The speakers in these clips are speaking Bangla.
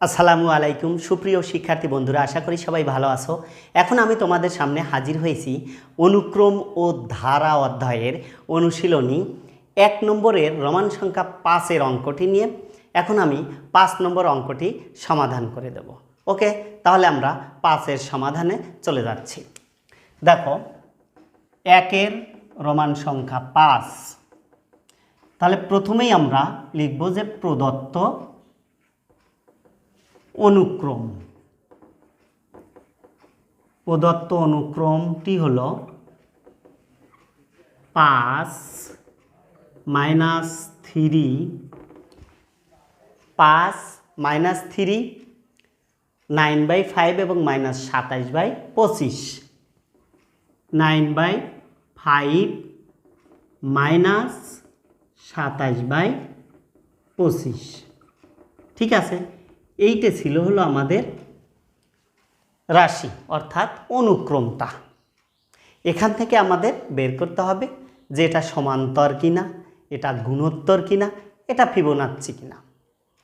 আসসালামু আলাইকুম। সুপ্রিয় শিক্ষার্থী বন্ধুরা, আশা করি সবাই ভালো আছো। এখন আমি তোমাদের সামনে হাজির হয়েছি অনুক্রম ও ধারা অধ্যায়ের অনুশীলনী এক নম্বরের রমান সংখ্যা পাঁচের অঙ্কটি নিয়ে। এখন আমি পাঁচ নম্বর অঙ্কটি সমাধান করে দেব। ওকে, তাহলে আমরা পাঁচের সমাধানে চলে যাচ্ছি। দেখো, একের রমান সংখ্যা পাঁচ। তাহলে প্রথমেই আমরা লিখব যে প্রদত্ত অনুক্রম। প্রদত্ত অনুক্রমটি হল পাঁচ মাইনাস থ্রি, পাঁচ minus three, nine by five এবং মাইনাস সাতাইশ বাই পঁচিশ। নাইন বাই ফাইভ মাইনাস সাতাইশ বাই পঁচিশ। ঠিক আছে? এইটা ছিল হলো আমাদের রাশি, অর্থাৎ অনুক্রমটা এখান থেকে আমাদের বের করতে হবে যে এটা সমান্তর কিনা, এটা গুণোত্তর কিনা, এটা ফিবোনাচ্ছি কিনা।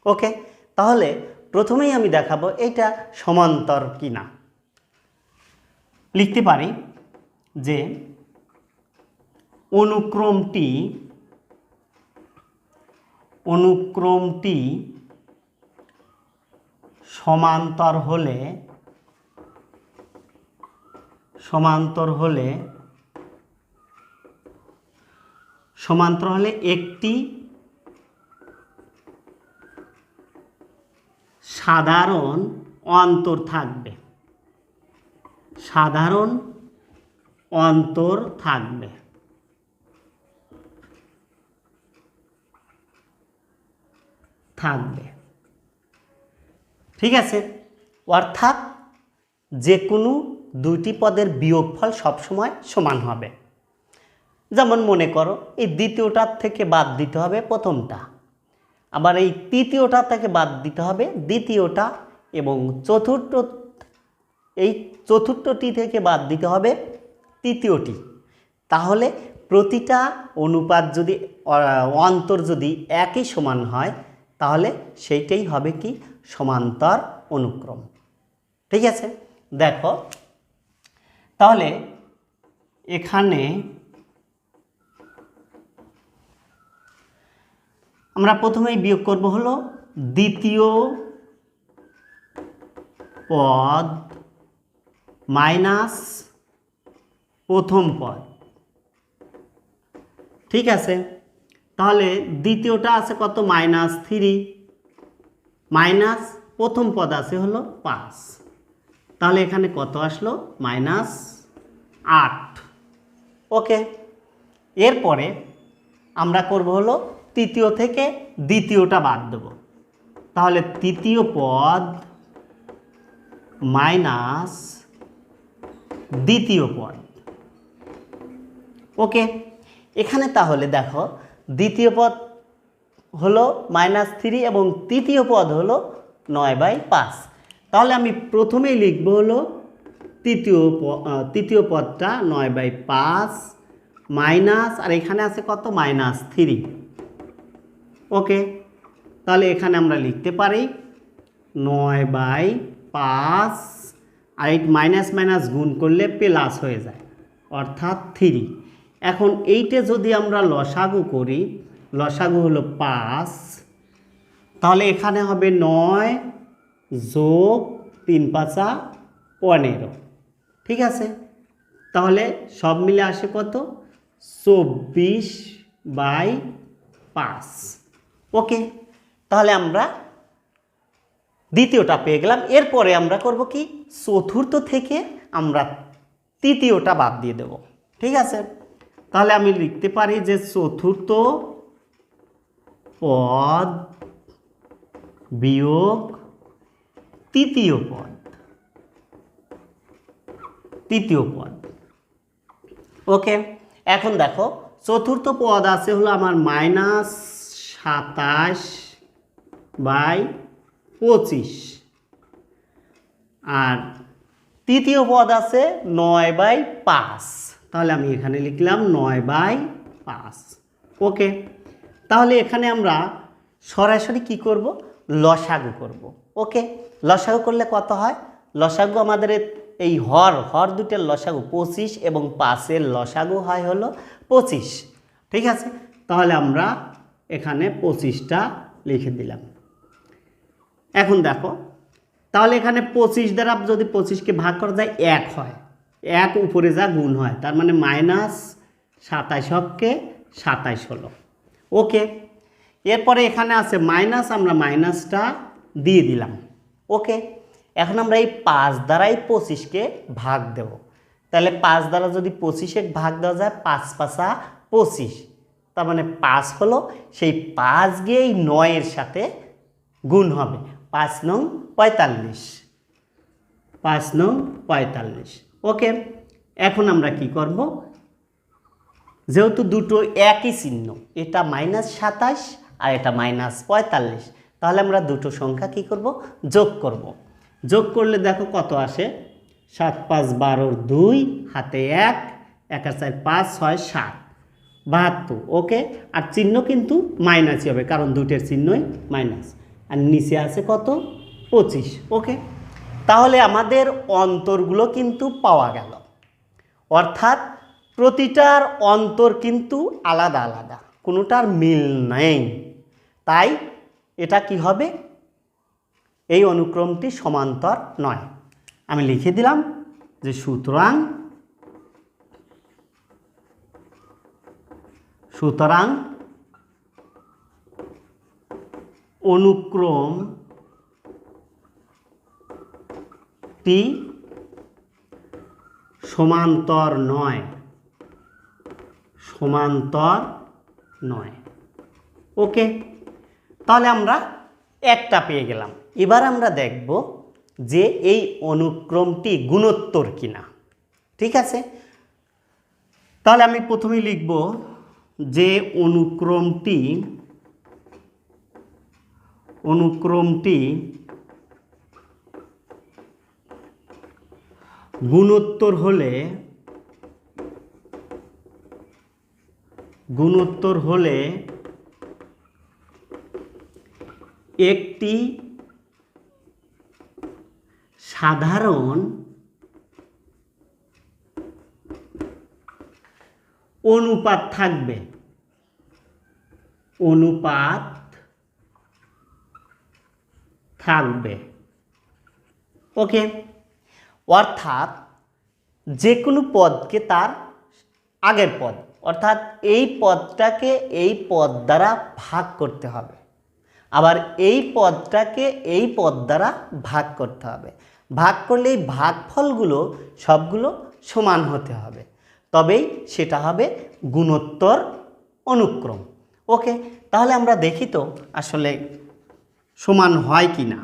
ওকে? তাহলে প্রথমেই আমি দেখাবো এটা সমান্তর কিনা। লিখতে পারি যে অনুক্রমটি অনুক্রমটি সমান্তর হলে সমান্তর হলে সমান্তর হলে একটি সাধারণ অন্তর থাকবে। সাধারণ অন্তর থাকবে। থাকবে। ঠিক আছে? অর্থাৎ যে কোনো দুইটি পদের বিয়োগফল সবসময় সমান হবে। যেমন মনে করো, এই দ্বিতীয়টার থেকে বাদ দিতে হবে প্রথমটা। আবার এই তৃতীয়টা থেকে বাদ দিতে হবে দ্বিতীয়টা এবং চতুর্থ, এই চতুর্থটি থেকে বাদ দিতে হবে তৃতীয়টি। তাহলে প্রতিটা অনুপাত যদি অন্তর যদি একই সমান হয়, তাহলে সেইটাই হবে কি? সমান্তর অনুক্রম। ঠিক আছে? দেখো, তাহলে এখানে আমরা প্রথমেই বিয়োগ করব হলো দ্বিতীয় পদ মাইনাস প্রথম পদ। ঠিক আছে? তাহলে দ্বিতীয়টা আছে কত? Minus three. মাইনাস প্রথম পদ আছে হলো পাঁচ। তাহলে এখানে কত আসলো? মাইনাস আট। ওকে। এরপরে আমরা করব হলো তৃতীয় থেকে দ্বিতীয়টা বাদ দেব। তাহলে তৃতীয় পদ মাইনাস দ্বিতীয় পদ। ওকে। এখানে তাহলে দেখো, দ্বিতীয় পদ হলো মাইনাস থ্রি এবং তৃতীয় পদ হলো নয় বাই পাঁচ। তাহলে আমি প্রথমেই লিখব হলো তৃতীয় তৃতীয় পদটা নয় বাই পাঁচ মাইনাস আর এখানে আছে কত? মাইনাস থ্রি ওকে তাহলে এখানে আমরা লিখতে পারি নয় বাই পাঁচ, আর এই মাইনাস মাইনাস গুণ করলে প্লাস হয়ে যায়, অর্থাৎ থ্রি এখন এইটে যদি আমরা লসাগু করি লসাগু হলো পাঁচ। তাহলে এখানে হবে নয় যোগ তিন পাঁচা পনেরো। ঠিক আছে? তাহলে সব মিলে আসে কত? চব্বিশ বাই পাঁচ। ওকে, তাহলে আমরা দ্বিতীয়টা পেয়ে গেলাম। এরপরে আমরা করব কি? চতুর্থ থেকে আমরা তৃতীয়টা বাদ দিয়ে দেব। ঠিক আছে? তাহলে আমি লিখতে পারি যে চতুর্থ পদ বিয়োগ তৃতীয় পদ। তৃতীয় পদ। ওকে, এখন দেখো, চতুর্থ পদ আছে হলো আমার মাইনাস সাতাশ বাই পঁচিশ। আর তৃতীয় পদ আছে নয় বাই পাঁচ। তাহলে আমি এখানে লিখলাম নয় বাই পাঁচ। ওকে তাহলে এখানে আমরা সরাসরি কি করব? লসাগু করব। ওকে? লসাগু করলে কত হয়? লসাগু আমাদের এই হর হর দুটের লসাগু পঁচিশ এবং পাঁচের লসাগু হয় হলো পঁচিশ। ঠিক আছে? তাহলে আমরা এখানে পঁচিশটা লিখে দিলাম। এখন দেখো, তাহলে এখানে পঁচিশ দ্বারা যদি পঁচিশকে ভাগ করা যায়, এক হয়। এক উপরে যা গুণ হয়, তার মানে মাইনাস সাতাইশ হককে সাতাইশ হলো। ওকে। এরপরে এখানে আছে মাইনাস, আমরা মাইনাসটা দিয়ে দিলাম। ওকে। এখন আমরা এই পাঁচ দ্বারাই পঁচিশকে ভাগ দেব। তাহলে পাঁচ দ্বারা যদি পঁচিশে ভাগ দেওয়া যায়, পাঁচ পাঁচা পঁচিশ। তার মানে পাঁচ হলো, সেই পাঁচ গিয়ে নয়ের সাথে গুণ হবে। পাঁচ নং পঁয়তাল্লিশ। পাঁচ নং পঁয়তাল্লিশ। ওকে। এখন আমরা কি করব? যেহেতু দুটো একই চিহ্ন, এটা মাইনাস সাতাশ আর এটা মাইনাস পঁয়তাল্লিশ, তাহলে আমরা দুটো সংখ্যা কি করব? যোগ করব। যোগ করলে দেখো কত আসে? সাত পাঁচ বারোর দুই, হাতে এক এক আর চার পাঁচ, ছয়, সাত। বাহাত্তর, ওকে? আর চিহ্ন কিন্তু মাইনাসই হবে, কারণ দুটের চিহ্নই মাইনাস আর নিচে আছে কত? পঁচিশ, ওকে? তাহলে আমাদের অন্তরগুলো কিন্তু পাওয়া গেল। অর্থাৎ প্রতিটার অন্তর কিন্তু আলাদা আলাদা, কোনোটার মিল নেই। তাই এটা কি হবে? এই অনুক্রমটি সমান্তর নয়। আমি লিখে দিলাম যে সুতরাং সুতরাং অনুক্রমটি সমান্তর নয়। সমান্তর নয়। ওকে? তাহলে আমরা একটা পেয়ে গেলাম। এবার আমরা দেখব যে এই অনুক্রমটি গুণোত্তর কিনা। ঠিক আছে? তাহলে আমি প্রথমেই লিখব যে অনুক্রমটি অনুক্রমটি গুণোত্তর হলে গুণোত্তর হলে একটি সাধারণ অনুপাত থাকবে। অনুপাত থাকবে। ওকে? অর্থাৎ যে কোনো পদকে তার আগের পদ। অর্থাৎ এই পদটাকে এই পদ দ্বারা ভাগ করতে হবে। আবার এই পদটাকে এই পদ দ্বারা ভাগ করতে হবে। ভাগ করলে এই ভাগফলগুলো সবগুলো সমান হতে হবে। তবেই সেটা হবে গুণোত্তর অনুক্রম। ওকে, তাহলে আমরা দেখি তো আসলে সমান হয় কি না।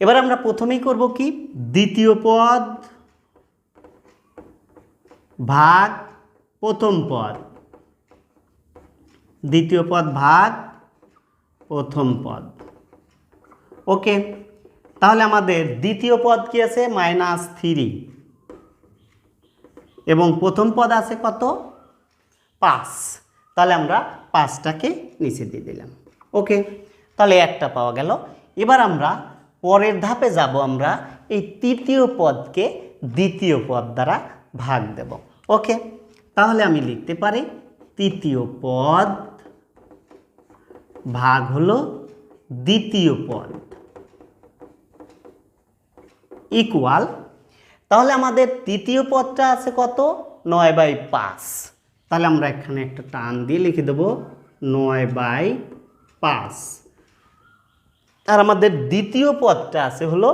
এবার আমরা প্রথমেই করব কি? দ্বিতীয় পদ ভাগ প্রথম পদ। দ্বিতীয় পদ ভাগ প্রথম পদ। ওকে, তাহলে আমাদের দ্বিতীয় পদ কি আছে? Minus three. এবং প্রথম পদ আছে কত? পাঁচ। তাহলে আমরা পাঁচটাকে নিচে দিয়ে দিলাম। ওকে, তাহলে একটা পাওয়া গেল। এবার আমরা পরের ধাপে যাব, আমরা এই তৃতীয় পদকে দ্বিতীয় পদ দ্বারা ভাগ দেব। ওকে তাহলে আমি লিখতে পারি তৃতীয় পদ ভাগ হলো দ্বিতীয় পদ ইকুয়াল তাহলে আমাদের তৃতীয় পদটা আছে কত? নয় বাই পাঁচ। তাহলে আমরা এখানে একটা টান দিয়ে লিখে দেবো নয় বাই পাঁচ। আর আমাদের দ্বিতীয় পদটা আছে হলো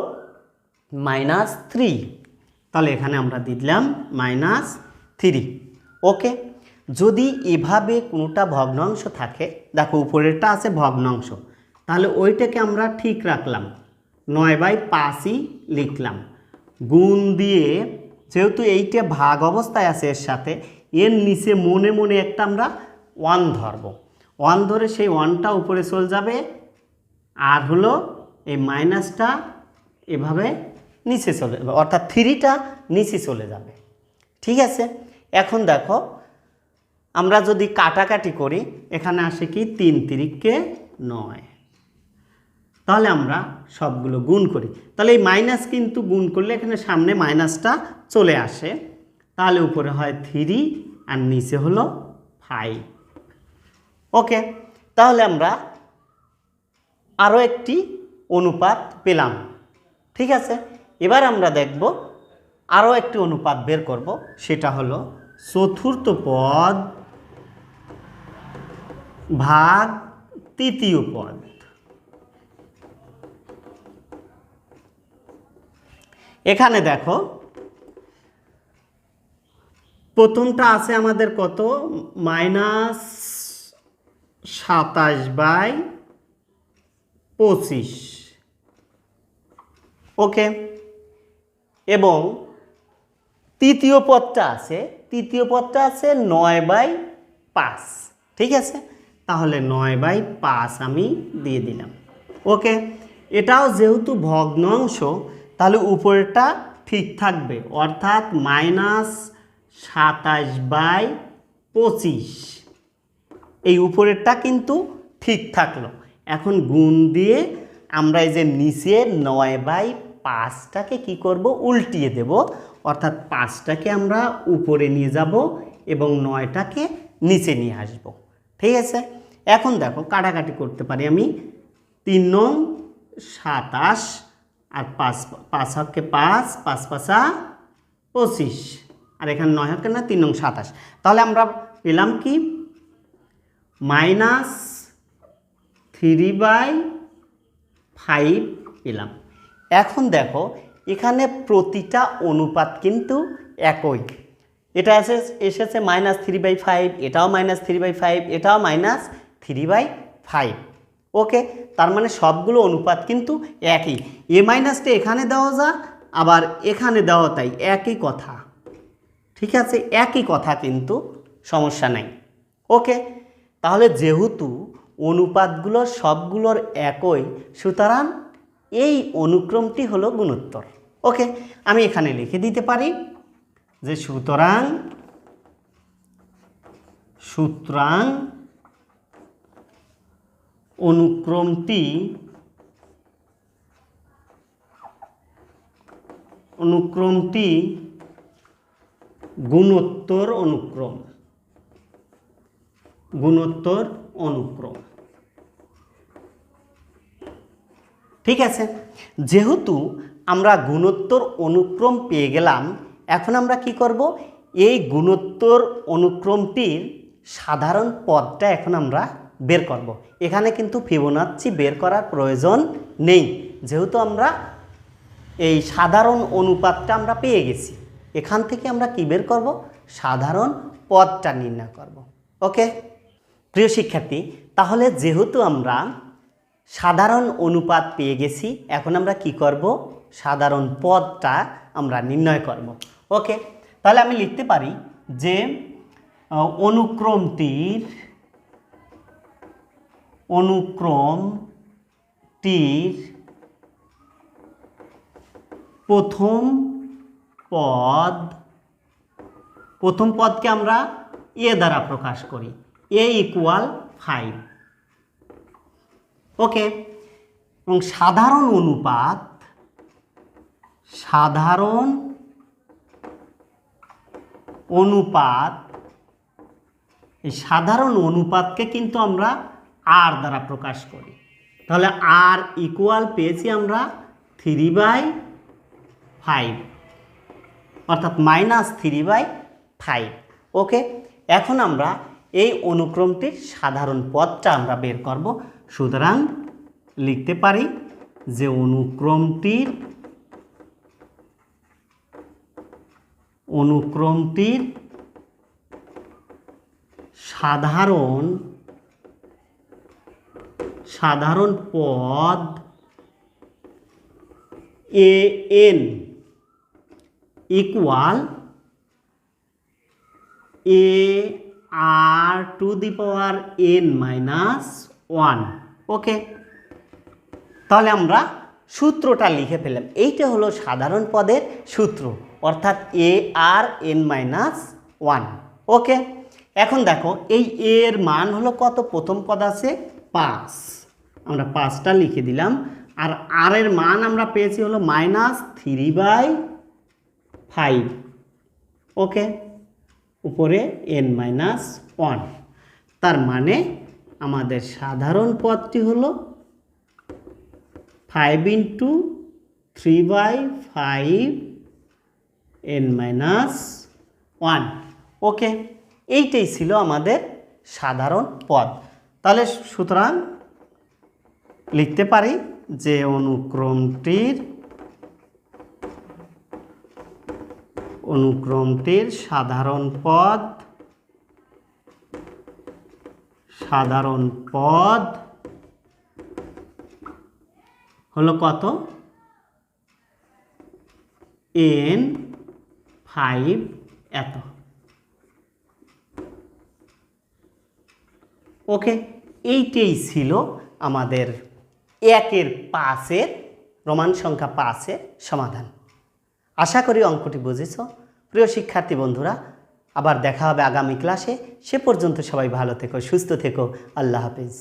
মাইনাস থ্রি তাহলে এখানে আমরা দিলাম মাইনাস থ্রি। ওকে? যদি এভাবে কোনোটা ভগ্নাংশ থাকে, দেখো উপরেরটা আছে ভগ্নাংশ, তাহলে ওইটাকে আমরা ঠিক রাখলাম। নয় বাই পাঁচই লিখলাম। গুণ দিয়ে, যেহেতু এইটা ভাগ অবস্থায় আছে এর সাথে, এর নিচে মনে মনে একটা আমরা ওয়ান ধরব। ওয়ান ধরে সেই ওয়ানটা উপরে চলে যাবে, আর হলো এই মাইনাসটা এভাবে নিচে চলে যাবে অর্থাৎ থ্রিটা নিচে চলে যাবে। ঠিক আছে? এখন দেখো, আমরা যদি কাটাকাটি করি, এখানে আসে কি? তিন তিরিককে নয়। তাহলে আমরা সবগুলো গুণ করি। তাহলে এই মাইনাস কিন্তু গুণ করলে এখানে সামনে মাইনাসটা চলে আসে। তাহলে উপরে হয় থ্রি আর নিচে হলো ফাইভ ওকে তাহলে আমরা আরও একটি অনুপাত পেলাম। ঠিক আছে? এবার আমরা দেখব আরও একটি অনুপাত বের করব, সেটা হলো চতুর্থ পদ ভাগ তৃতীয় পদ। এখানে দেখো, প্রথমটা আছে আমাদের কত? মাইনাস সাতাশ বাই পঁচিশ। ওকে? এবং তৃতীয় পদটা আছে তৃতীয় পদটা আছে নয় বাই পাঁচ। ঠিক আছে? তাহলে নয় বাই পাঁচ আমি দিয়ে দিলাম। ওকে? এটাও যেহেতু ভগ্নাংশ, তাহলে উপরেরটা ঠিক থাকবে। অর্থাৎ মাইনাস সাতাশ বাই পঁচিশ। এই উপরেরটা কিন্তু ঠিক থাকল। এখন গুণ দিয়ে আমরা এই যে নিচে নয় বাই পাঁচটাকে কি করব? উল্টিয়ে দেব। অর্থাৎ পাঁচটাকে আমরা উপরে নিয়ে যাব এবং নয়টাকে নিচে নিয়ে আসব। ঠিক আছে? এখন দেখো, কাটাকাটি করতে পারি আমি। তিন নং, সাতাশ, আর পাঁচ পাঁচ হককে পাঁচ পাঁচ পাঁচা পঁচিশ। আর এখানে নয় হকে না তিন নং, সাতাশ। তাহলে আমরা পেলাম কি? মাইনাস থ্রি বাই ফাইভ পেলাম। এখন দেখো এখানে প্রতিটা অনুপাত কিন্তু একই। এটা এসে এসেছে মাইনাস থ্রি বাই ফাইভ এটাও মাইনাস থ্রি বাই ফাইভ এটাও minus three by five okay তার মানে সবগুলো অনুপাত কিন্তু একই। এ মাইনাসটা এখানে দেওয়া যা আবার এখানে দেওয়া তাই একই কথা। ঠিক আছে, একই কথা কিন্তু সমস্যা নাই। ওকে তাহলে যেহেতু অনুপাতগুলো সবগুলোর একই, সুতরাং এই অনুক্রমটি হলো গুণোত্তর। ওকে, আমি এখানে লিখে দিতে পারি যে সুতরাং সুতরাং অনুক্রমটি অনুক্রমটি গুণোত্তর অনুক্রম গুণোত্তর অনুক্রম। ঠিক আছে? যেহেতু আমরা গুণোত্তর অনুক্রম পেয়ে গেলাম, এখন আমরা কি করব? এই গুণোত্তর অনুক্রমটির সাধারণ পদটা এখন আমরা বের করব। এখানে কিন্তু ফিবোনাচ্ছি বের করার প্রয়োজন নেই, যেহেতু আমরা এই সাধারণ অনুপাতটা আমরা পেয়ে গেছি। এখান থেকে আমরা কি বের করব? সাধারণ পদটা নির্ণয় করব। ওকে? প্রিয় শিক্ষার্থী, তাহলে যেহেতু আমরা সাধারণ অনুপাত পেয়ে গেছি, এখন আমরা কি করব? সাধারণ পদটা আমরা নির্ণয় করব। ওকে, তাহলে আমি লিখতে পারি যে অনুক্রমটির অনুক্রমটির প্রথম পদ, প্রথম পদকে আমরা এ দ্বারা প্রকাশ করি, এ ইকুয়াল ফাইভ ওকে, এবং সাধারণ অনুপাত সাধারণ অনুপাত, এই সাধারণ অনুপাতকে কিন্তু আমরা আর দ্বারা প্রকাশ করি। তাহলে আর ইকুয়াল পেয়েছি আমরা থ্রি বাই ফাইভ অর্থাৎ minus three by five okay এখন আমরা এই অনুক্রমটির সাধারণ পদটা আমরা বের করব। সুতরাং লিখতে পারি যে অনুক্রমটির অনুক্রমটির সাধারণ সাধারণ পদ a n equal a r to the power n minus one. Okay? তাহলে আমরা সূত্রটা লিখে ফেললাম। এইটা হলো সাধারণ পদের সূত্র। অর্থাৎ a r n minus one okay এখন দেখো, এই এর মান হলো কত? প্রথম পদ আছে পাঁচ। আমরা পাঁচটা লিখে দিলাম। আর আর এর মান আমরা পেয়েছি হলো minus three by five okay উপরে এন মাইনাস ওয়ান তার মানে আমাদের সাধারণ পদটি হলো five into three by five n minus one okay এইটাই ছিল আমাদের সাধারণ পদ। তাহলে সুতরাং লিখতে পারি যে অনুক্রমটির অনুক্রমটির সাধারণ পদ সাধারণ পদ হলো কত? এন ফাইভ এত। ওকে, এইটাই ছিল আমাদের একের পাঁচের রোমান সংখ্যা পাঁচের সমাধান। আশা করি অঙ্কটি বুঝেছ। প্রিয় শিক্ষার্থী বন্ধুরা, আবার দেখা হবে আগামী ক্লাসে। সে পর্যন্ত সবাই ভালো থেকো, সুস্থ থেকো। আল্লাহ হাফিজ।